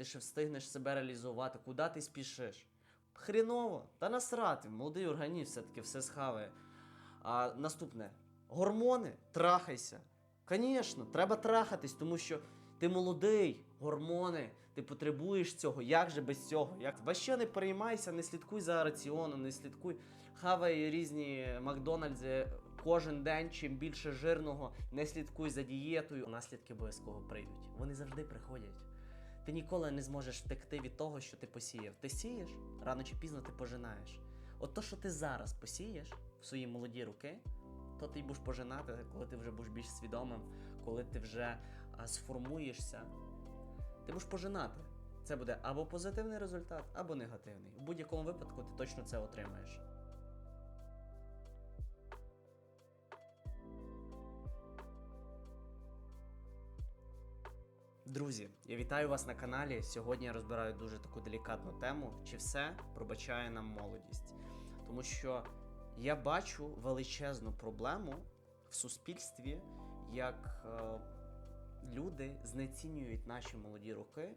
ти ще встигнеш себе реалізувати, куди ти спішиш? Хріново, та насрати, молодий організм все-таки все схаває. А наступне: гормони, трахайся. Звісно, треба трахатись, тому що ти молодий, гормони, ти потребуєш цього. Як же без цього? Як? Ваще не переймайся, не слідкуй за раціоном, не слідкуй. Хавай різні Макдональдзи кожен день, чим більше жирного, не слідкуй за дієтою. Наслідки обов'язково прийдуть. Вони завжди приходять. Ти ніколи не зможеш втекти від того, що ти посіяв. Ти сієш, рано чи пізно ти пожинаєш. От то, що ти зараз посієш в свої молоді руки, то ти будеш пожинати, коли ти вже будеш більш свідомим, коли ти вже а, сформуєшся. Ти будеш пожинати. Це буде або позитивний результат, або негативний. У будь-якому випадку ти точно це отримаєш. Друзі, я вітаю вас на каналі. Сьогодні я розбираю дуже таку делікатну тему: чи все пробачає нам молодість. Тому що я бачу величезну проблему в суспільстві, як е, люди знецінюють наші молоді роки.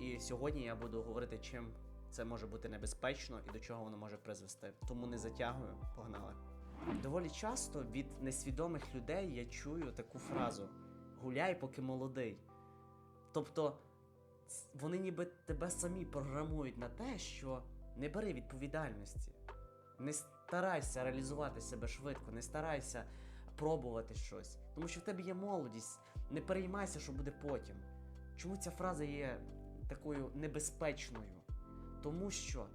І сьогодні я буду говорити, чим це може бути небезпечно і до чого воно може призвести. Тому не затягую, погнали. Доволі часто від несвідомих людей я чую таку фразу: гуляй, поки молодий. Тобто вони ніби тебе самі програмують на те, що не бери відповідальності, не старайся реалізувати себе швидко, не старайся пробувати щось. Тому що в тебе є молодість, не переймайся, що буде потім. Чому ця фраза є такою небезпечною? Тому що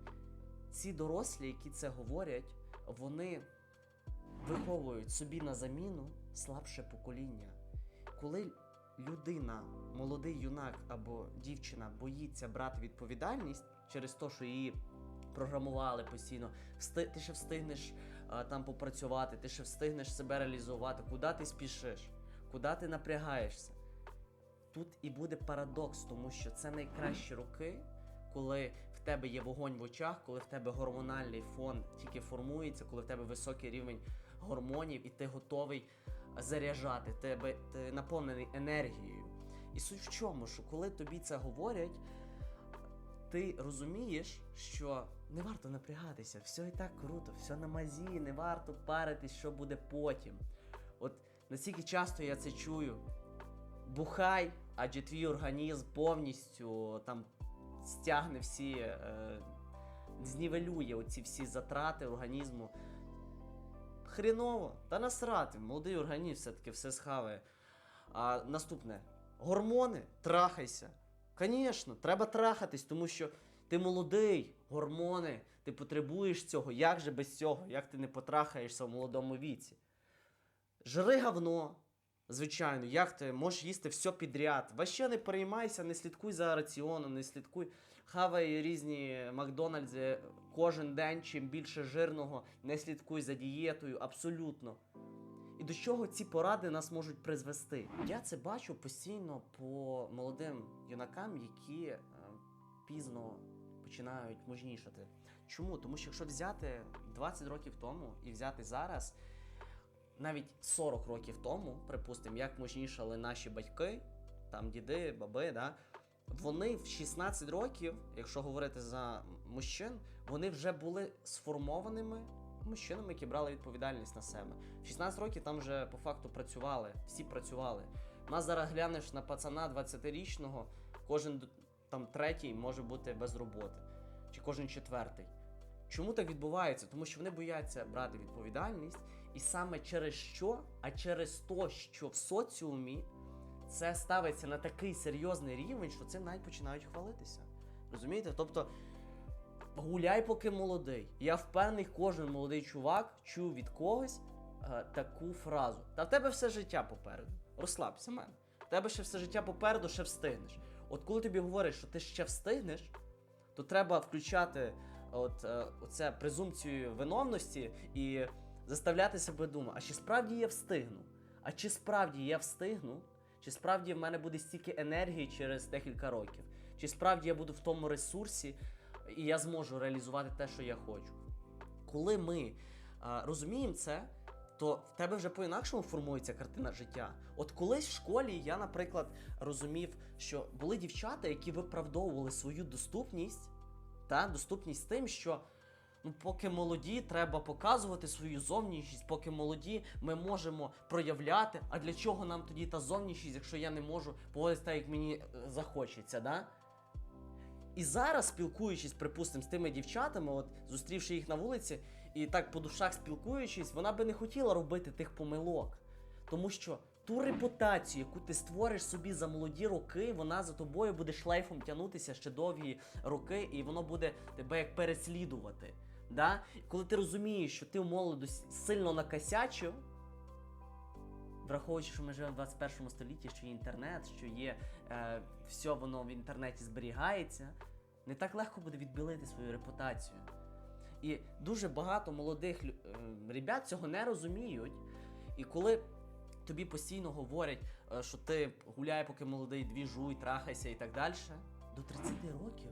ці дорослі, які це говорять, вони виховують собі на заміну слабше покоління. Коли людина, молодий юнак або дівчина боїться брати відповідальність через те, що її програмували постійно, «Всти- ти ще встигнеш а, там попрацювати, ти ще встигнеш себе реалізувати, куди ти спішиш, куди ти напрягаєшся. Тут і буде парадокс, тому що це найкращі роки, коли в тебе є вогонь в очах, коли в тебе гормональний фон тільки формується, коли в тебе високий рівень гормонів, і ти готовий заряджати, тебе ти наповнений енергією. І суть в чому, що коли тобі це говорять, ти розумієш, що не варто напрягатися, все і так круто, все на мазі, не варто паритись, що буде потім. От настільки часто я це чую. Бухай, адже твій організм повністю там стягне всі, е, знівелює оці всі затрати організму. Хріново, та насрати, молодий організм все-таки все схаває. А наступне: гормони, трахайся. Звісно, треба трахатись, тому що ти молодий, гормони, ти потребуєш цього. Як же без цього? Як ти не потрахаєшся в молодому віці? Жри говно. Звичайно, як ти можеш їсти все підряд. Ваще не переймайся, не слідкуй за раціоном, не слідкуй. Хавай різні Макдональдзи кожен день, чим більше жирного, не слідкуй за дієтою, абсолютно. І до чого ці поради нас можуть призвести? Я це бачу постійно по молодим юнакам, які е, пізно починають мужнішати. Чому? Тому що якщо взяти 20 років тому і взяти зараз, навіть 40 років тому, припустимо, як мужнішали наші батьки, там діди, баби, да, вони в 16 років, якщо говорити за мужчин, вони вже були сформованими мужчинами, які брали відповідальність на себе. В 16 років там вже по факту працювали, всі працювали. Нас зараз глянеш на пацана 20-річного, кожен там третій може бути без роботи, чи кожен четвертий. Чому так відбувається? Тому що вони бояться брати відповідальність, і саме через що, а через те, що в соціумі це ставиться на такий серйозний рівень, що цим навіть починають хвалитися. Розумієте? Тобто, гуляй, поки молодий. Я впевнений, кожен молодий чувак чув від когось е, таку фразу. Та в тебе все життя попереду. Розслабся, мен. В тебе ще все життя попереду, ще встигнеш. От коли тобі говорять, що ти ще встигнеш, то треба включати от, е, оце презумпцію виновності і заставляти себе думати, а чи справді я встигну? А чи справді я встигну? Чи справді в мене буде стільки енергії через декілька років? Чи справді я буду в тому ресурсі, і я зможу реалізувати те, що я хочу? Коли ми а, розуміємо це, то в тебе вже по-інакшому формується картина життя. От колись в школі я, наприклад, розумів, що були дівчата, які виправдовували свою доступність, та доступність тим, що ну, поки молоді, треба показувати свою зовнішність, поки молоді, ми можемо проявляти. А для чого нам тоді та зовнішність, якщо я не можу поводитися так, як мені е, захочеться, да? І зараз, спілкуючись, припустимо, з тими дівчатами, от зустрівши їх на вулиці, і так по душах спілкуючись, вона би не хотіла робити тих помилок. Тому що ту репутацію, яку ти створиш собі за молоді роки, вона за тобою буде шлейфом тягнутися ще довгі роки, і воно буде тебе як переслідувати. Да? Коли ти розумієш, що ти в молодості сильно накосячив, враховуючи, що ми живемо в 21 столітті, що є інтернет, що є е, все воно в інтернеті зберігається, не так легко буде відбілити свою репутацію. І дуже багато молодих е, ребят цього не розуміють. І коли тобі постійно говорять, е, що ти гуляй, поки молодий, двіжуй, трахайся і так далі, до 30 років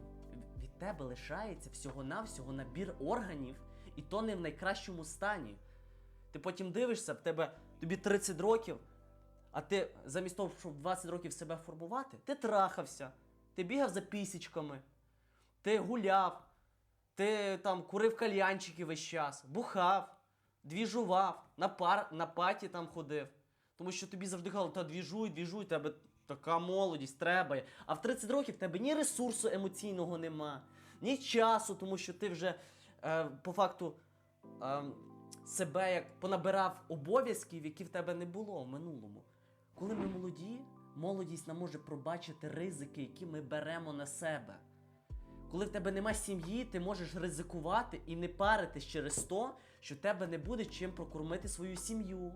тебе лишається всього-навсього набір органів, і то не в найкращому стані. Ти потім дивишся, в тебе тобі 30 років, а ти замість того, щоб 20 років себе формувати, ти трахався, ти бігав за пісічками, ти гуляв, ти там курив кальянчики весь час, бухав, двіжував, на, пар, на паті там ходив. Тому що тобі завжди казали, та двіжуй, двіжуй, тебе така молодість, треба. А в 30 років в тебе ні ресурсу емоційного нема, ні часу, тому що ти вже е, по факту е, себе як понабирав обов'язків, які в тебе не було в минулому. Коли ми молоді, молодість нам може пробачити ризики, які ми беремо на себе. Коли в тебе нема сім'ї, ти можеш ризикувати і не паритись через то, що в тебе не буде чим прокормити свою сім'ю.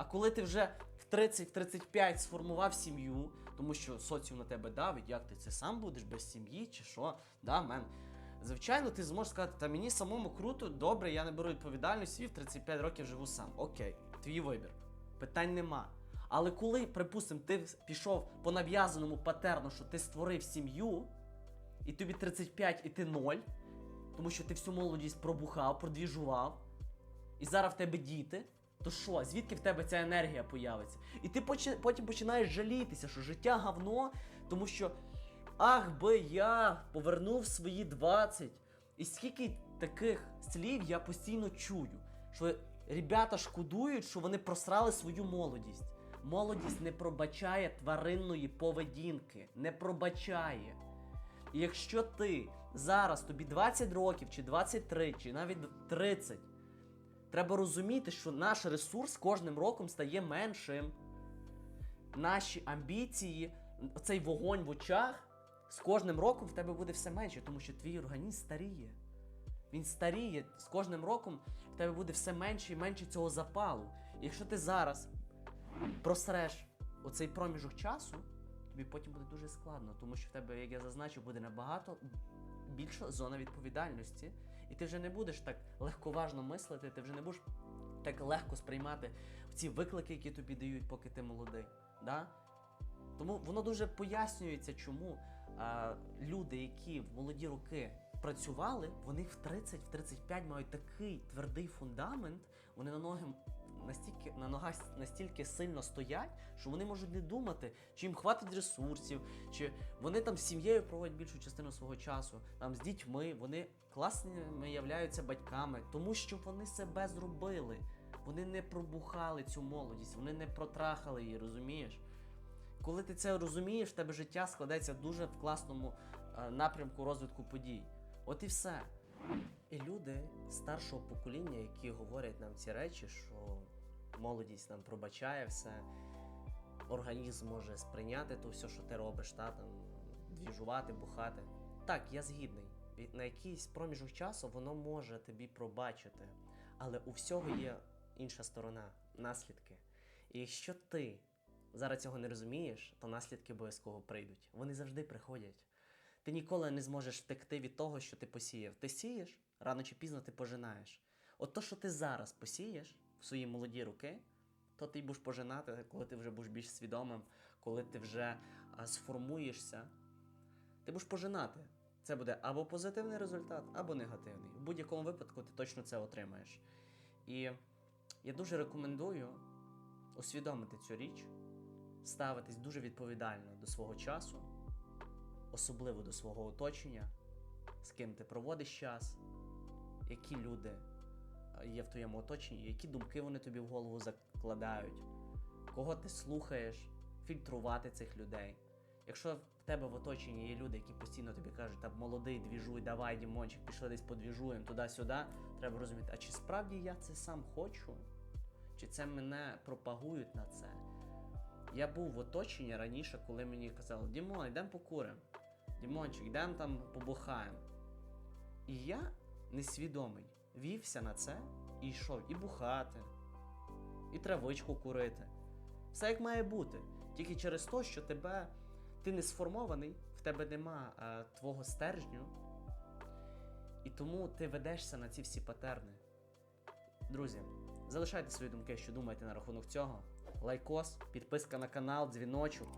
А коли ти вже в 30-35 сформував сім'ю, тому що соціум на тебе давить, як ти це сам будеш без сім'ї чи що, да, мен. Звичайно, ти зможеш сказати, та мені самому круто, добре, я не беру відповідальності, в 35 років живу сам. Окей, твій вибір. Питань нема. Але коли, припустимо, ти пішов по нав'язаному патерну, що ти створив сім'ю, і тобі 35, і ти ноль, тому що ти всю молодість пробухав, продвіжував, і зараз в тебе діти, то що, звідки в тебе ця енергія появиться? І ти потім починаєш жалітися, що життя говно, тому що ах би я повернув свої 20. І скільки таких слів я постійно чую, що ребята шкодують, що вони просрали свою молодість. Молодість не пробачає тваринної поведінки, не пробачає. І якщо ти зараз тобі 20 років, чи 23, чи навіть 30, треба розуміти, що наш ресурс кожним роком стає меншим. Наші амбіції, цей вогонь в очах, з кожним роком в тебе буде все менше, тому що твій організм старіє. Він старіє, з кожним роком в тебе буде все менше і менше цього запалу. І якщо ти зараз просреш оцей проміжок часу, тобі потім буде дуже складно, тому що в тебе, як я зазначив, буде набагато більша зона відповідальності, і ти вже не будеш так легковажно мислити, ти вже не будеш так легко сприймати ці виклики, які тобі дають, поки ти молодий. Да? Тому воно дуже пояснюється, чому люди, які в молоді роки працювали, вони в 30-35 мають такий твердий фундамент, вони на ноги настільки на ногах настільки сильно стоять, що вони можуть не думати, чи їм хватить ресурсів, чи вони там з сім'єю проводять більшу частину свого часу, там з дітьми, вони класними являються батьками, тому що вони себе зробили. Вони не пробухали цю молодість, вони не протрахали її, розумієш? Коли ти це розумієш, в тебе життя складається дуже в класному е, напрямку розвитку подій. От і все. І люди старшого покоління, які говорять нам ці речі, що молодість нам пробачає все, організм може сприйняти то все, що ти робиш, та, там, двіжувати, бухати. Так, я згідний. На якийсь проміжок часу воно може тобі пробачити. Але у всього є інша сторона, наслідки. І якщо ти зараз цього не розумієш, то наслідки обов'язково прийдуть. Вони завжди приходять. Ти ніколи не зможеш втекти від того, що ти посіяв. Ти сієш, рано чи пізно ти пожинаєш. От то, що ти зараз посієш в свої молоді руки, то ти будеш пожинати, коли ти вже будеш більш свідомим, коли ти вже а, сформуєшся. Ти будеш пожинати. Це буде або позитивний результат, або негативний. В будь-якому випадку ти точно це отримаєш. І Я дуже рекомендую усвідомити цю річ, ставитись дуже відповідально до свого часу, особливо до свого оточення, з ким ти проводиш час, які люди е, є в твоєму оточенні, які думки вони тобі в голову закладають, кого ти слухаєш, фільтрувати цих людей. Якщо в тебе в оточенні є люди, які постійно тобі кажуть, та молодий, двіжуй, давай, Дімончик, пішли десь подвіжуємо туди-сюди, треба розуміти, а чи справді я це сам хочу? Чи це мене пропагують на це? Я був в оточенні раніше, коли мені казали, Дімон, йдемо покуримо. Дімончик, йдемо там побухаємо. І я несвідомий вівся на це і йшов і бухати, і травичку курити. Все як має бути. Тільки через те, що тебе ти не сформований, в тебе нема е, твого стержню, і тому ти ведешся на ці всі патерни. Друзі, залишайте свої думки, що думаєте на рахунок цього. Лайкос, підписка на канал, дзвіночок.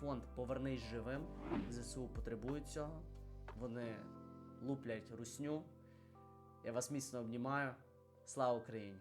Фонд Повернись живим. ЗСУ потребують цього. Вони луплять русню. Я вас міцно обнімаю. Слава Україні!